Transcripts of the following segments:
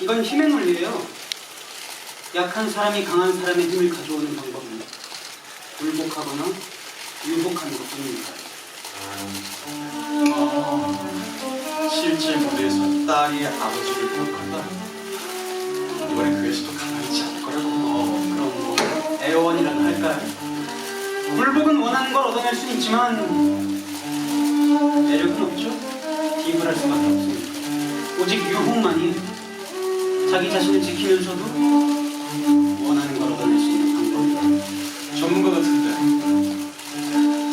이건 힘의 논리예요. 약한 사람이 강한 사람의 힘을 가져오는 방법은 굴복하거나 유복하는 것뿐입니다. 아, 실제 무대에서 딸이 아버지를 복한다. 이번에 그게 시도한 굴복은 원하는 걸 얻어낼 수는 있지만 매력은 없죠. 비굴할 수밖에 없으니까. 오직 유혹만이 자기 자신을 지키면서도 원하는 걸 얻어낼 수 있는 방법이다. 전문가 같은데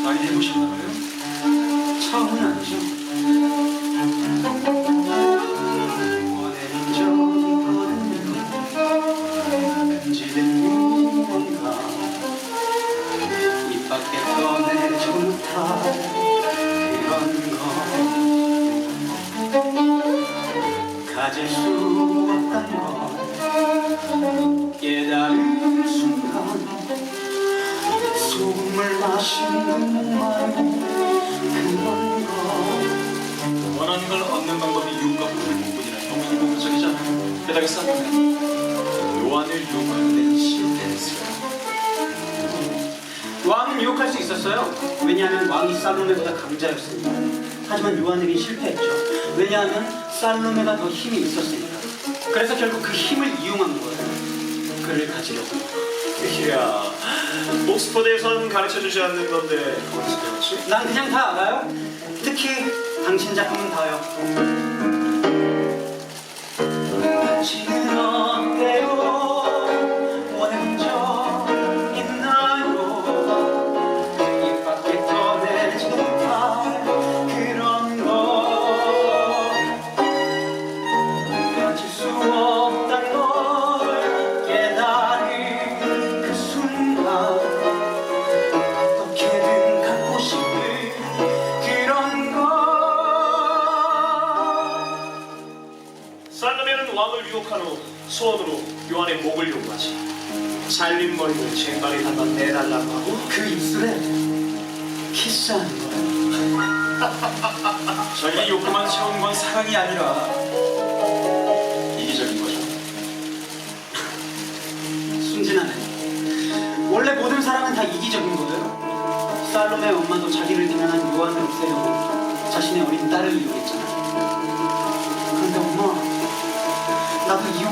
많이 해보셨나 봐요? 거 가질 수 없단 걸 깨달은 순간 소금을 마시는 말고 그런 거 원하는 걸 얻는 방법이 유혹과 불복뿐이라 너무 이목적이잖아요. 게다가 싸움에 요한을 유혹하는 실패했어요. 왕은 유혹할 수 있었어요. 왜냐하면 왕이 살로메보다 강자였으니까. 하지만 요한에게 실패했죠. 왜냐하면 살로메가 더 힘이 있었으니까. 그래서 결국 그 힘을 이용한 거예요. 그를 가지려고. 이야, 옥스퍼드에선 가르쳐 주지 않는 건데 어디서 배웠지? 난 그냥 다 알아요. 특히 당신 작품은 다요. 살로메는 왕을 유혹한 후 소원으로 요한의 목을 요구하지. 잘린 머리를 쟁반에 담아 내달라고 하고 그 입술에 키스하는 거예요 자기 욕구만 채운 건 사랑이 아니라 이기적인 거죠. 순진하네. 원래 모든 사랑은 다 이기적인 거예요. 살롬의 엄마도 자기를 비난한 요한을 없애려고 자신의 어린 딸을 이용했잖아 그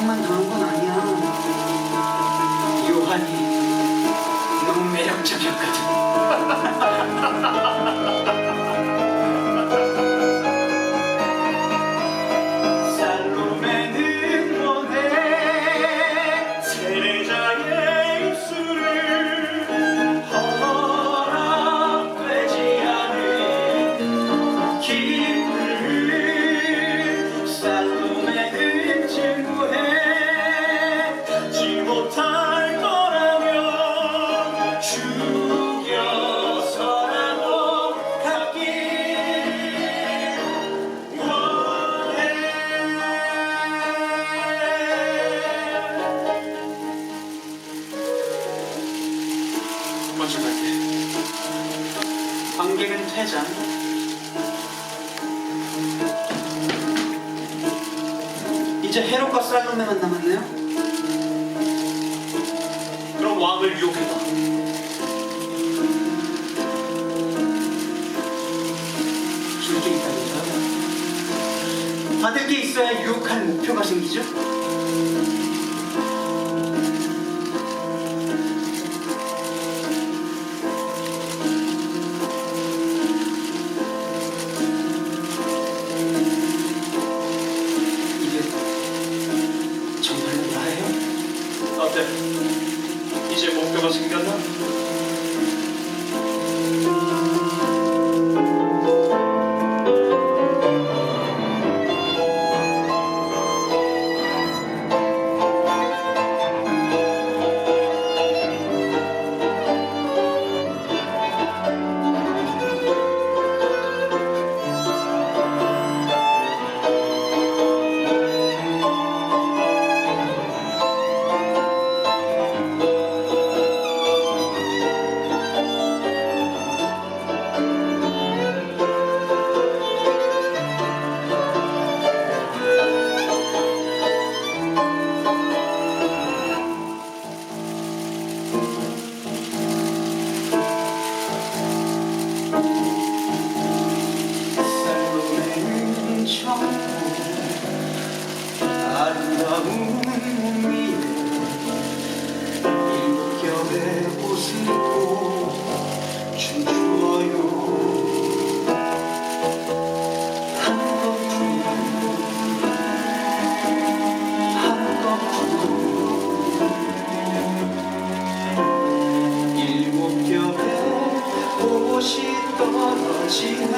이용만 당한 건 아니야. 요한이 너무 매력적이었거든 퇴장. 이제 헤롯과 살로메만 남았네요. 그럼 왕을 유혹해봐. 줄게 있다면서요? 받을 게 있어야 유혹할 목표가 생기죠? 창문 위에 일겨의 옷을 입고 주주어요 한꺼풀 한꺼풀 일곱 겹의 옷이 떨어지네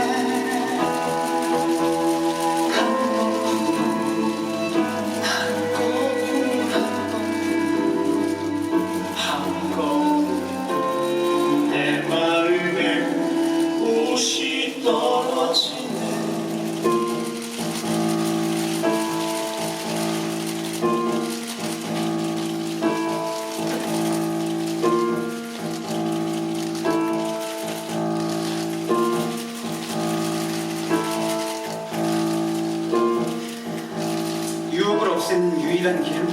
유일한 길을